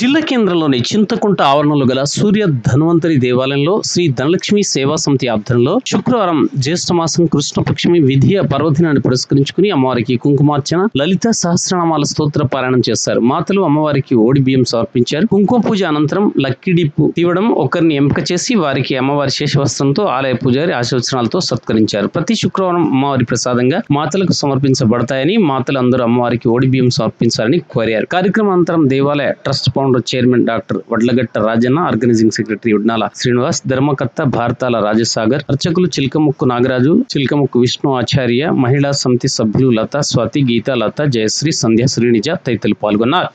జిల్లా కేంద్రంలోని చింతకుంట ఆవరణలో గల సూర్య ధన్వంతరి దేవాలయంలో శ్రీ ధనలక్ష్మి సేవా సమితి ఆధ్వర్యంలో శుక్రవారం జ్యేష్ఠమాసం కృష్ణపక్షమి విధియ పర్వదినాన్ని పురస్కరించుకుని అమ్మవారికి కుంకుమార్చన లలిత సహస్రనామాల స్తోత్ర పారాయణం చేశారు. మాతలు అమ్మవారికి ఓడి బియ్యం సమర్పించారు. కుంకుమ పూజ అనంతరం లక్కిడిప్పు తీవడం ఒకరిని ఎంపిక చేసి వారికి అమ్మవారి శేషవస్త్రంతో ఆలయ పూజారి ఆశీర్వచనాలతో సత్కరించారు. ప్రతి శుక్రవారం అమ్మవారి ప్రసాదంగా మాతలకు సమర్పించబడతాయని మాతలు అందరూ అమ్మవారికి ఓడి బియ్యం సమర్పించాలని కోరారు. కార్యక్రమం అనంతరం దేవాలయ trust founder chairman doctor Vadlagatta Rajanna organizing secretary Udnala Srinivas ధర్మకర్త భారతాల రాజసాగర్ అర్చకులు చిల్కముక్కు నాగరాజు చిల్కముక్కు విష్ణు ఆచార్య మహిళా సమితి సభ్యులు లత స్వాతి గీతా లత జయశ్రీ సంధ్య శ్రీనిజ తదితరులు పాల్గొన్నారు.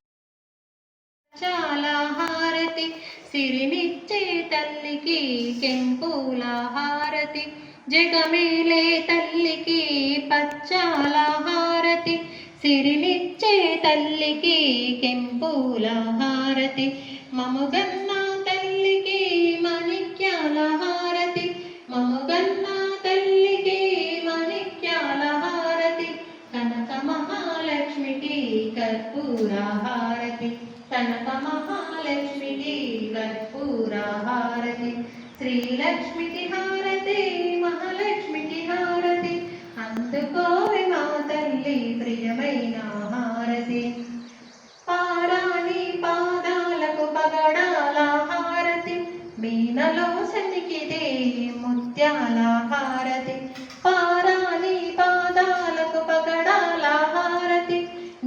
సిరినిచ్చే తల్లికి కెంపుల హారతి జగమేలే తల్లికి పచ్చాల హారతి సిరినిచ్చే తల్లికి కెంపుల హారతి మముగన్న తల్లికి మణిక్యాల హారతి మముగన్న తల్లికి మణిక్యాల హారతి కనక మహాలక్ష్మికి కర్పూర హారతి కనక మహాలక్ష్మికి కర్పూర హారతి శ్రీలక్ష్మికి హారతి మహాలక్ష్మికి హారతి అందుకోవి మా తల్లి ముత్యాల హారతి పారాణి పాదాలకు పగడాల హారతి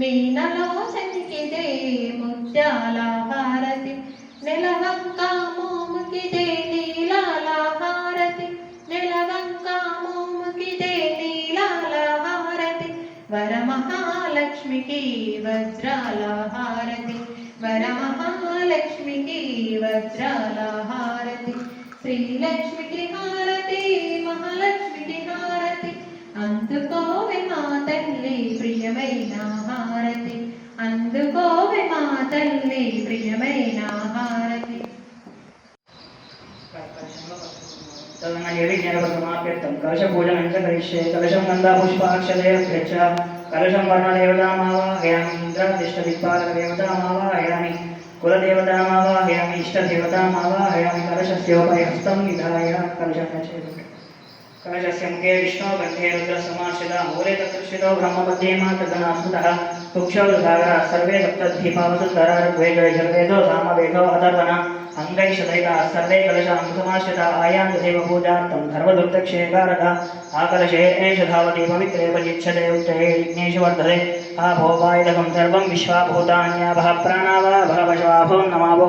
మీనలో సనికిదే ముత్యాల హారతి నెలవంక మోముకిదే నీలాల హారతి నెలవంక మోముకిదే నీలాల హారతి వరమహాలక్ష్మికి వజ్రాల హారతి వరమహాలక్ష్మికి వజ్రాల హారతి శ్రీలక్ష్మికి హారతి మహాలక్ష్మికి హారతి. అందుకోవే మా తల్లి ప్రియమైన హారతి. అందుకోవే మా తల్లి ప్రియమైన హారతి. జ్ఞానపదమాప్యర్థం కలశపూజనంచ కరిష్యే కలశం గంధాపుష్పాక్షలేయ కలశం వర్ణదేవతామావాహయామింద్ర తిష్టదిక్పాలక దేవతామావా కులదేవతామావాహయామి ఇష్టదేవతామావాహయామి కలశస్యోపయస్తం విధాయ కలశం कलशस्य मुखे विष्णो कण्ठे रुद्रसमाश्रिता मूले तत्कृषितो ब्रह्मपद्ये मा तदनाश्रितः सर्वे सप्तद्वीपावसुधरा ऋग्वेदो सामवेदो अदर्वण अङ्गैशदयिता सर्वे कलशाङ्गसमाश्रिता आयान्तदेव पूजार्थं आकलशे एष धावति पवित्रे परिच्छते उत्तरे विघ्नेषु वर्धते। आभोपायदकं सर्वं विश्वाभूतान्याभः प्राणावः भवशवाभो नमाभो